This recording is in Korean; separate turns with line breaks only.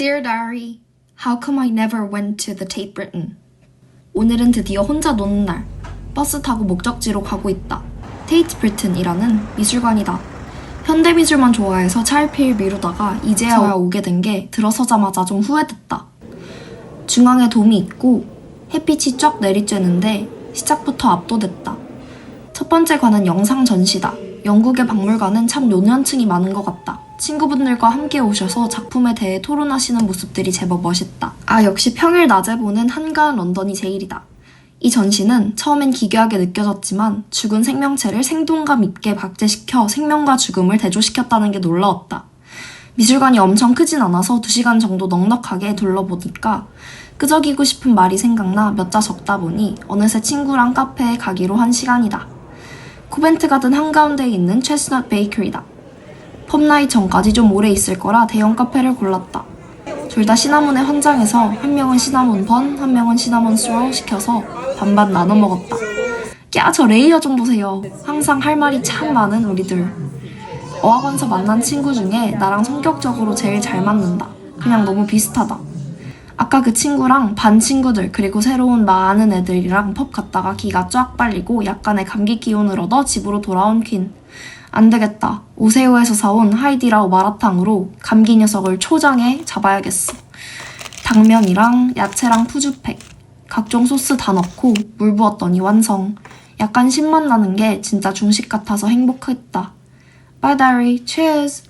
Dear Diary, how come I never went to the Tate Britain? 오늘은 드디어 혼자 노는 날. 버스 타고 목적지로 가고 있다. 테이트 브리튼이라는 미술관이다. 현대 미술만 좋아해서 차일피일 미루다가 이제야 오게 된 게 들어서자마자 좀 후회됐다. 중앙에 돔이 있고 햇빛이 쫙 내리쬐는데 시작부터 압도됐다. 첫 번째 관은 영상 전시다. 영국의 박물관은 참 요년층이 많은 것 같다. 친구분들과 함께 오셔서 작품에 대해 토론하시는 모습들이 제법 멋있다. 아, 역시 평일 낮에 보는 한가한 런던이 제일이다. 이 전시는 처음엔 기괴하게 느껴졌지만 죽은 생명체를 생동감 있게 박제시켜 생명과 죽음을 대조시켰다는 게 놀라웠다. 미술관이 엄청 크진 않아서 2시간 정도 넉넉하게 둘러보니까 끄적이고 싶은 말이 생각나 몇 자 적다 보니 어느새 친구랑 카페에 가기로 한 시간이다. 코벤트 가든 한가운데에 있는 체스넛 베이커리다. 펌나이 전까지 좀 오래 있을 거라 대형 카페를 골랐다. 둘 다 시나몬에 환장해서 한 명은 시나몬 번, 한 명은 시나몬 스로우 시켜서 반반 나눠 먹었다. 야, 저 레이어 좀 보세요. 항상 할 말이 참 많은 우리들. 어학원서 만난 친구 중에 나랑 성격적으로 제일 잘 맞는다. 그냥 너무 비슷하다. 아까 그 친구랑 반 친구들 그리고 새로운 많은 애들이랑 펍 갔다가 기가 쫙 빨리고 약간의 감기 기운을 얻어 집으로 돌아온 퀸. 안 되겠다. 오세오에서 사온 하이디라오 마라탕으로 감기 녀석을 초장에 잡아야겠어. 당면이랑 야채랑 푸주팩, 각종 소스 다 넣고 물 부었더니 완성. 약간 신맛 나는 게 진짜 중식 같아서 행복했다. Bye diary, cheers!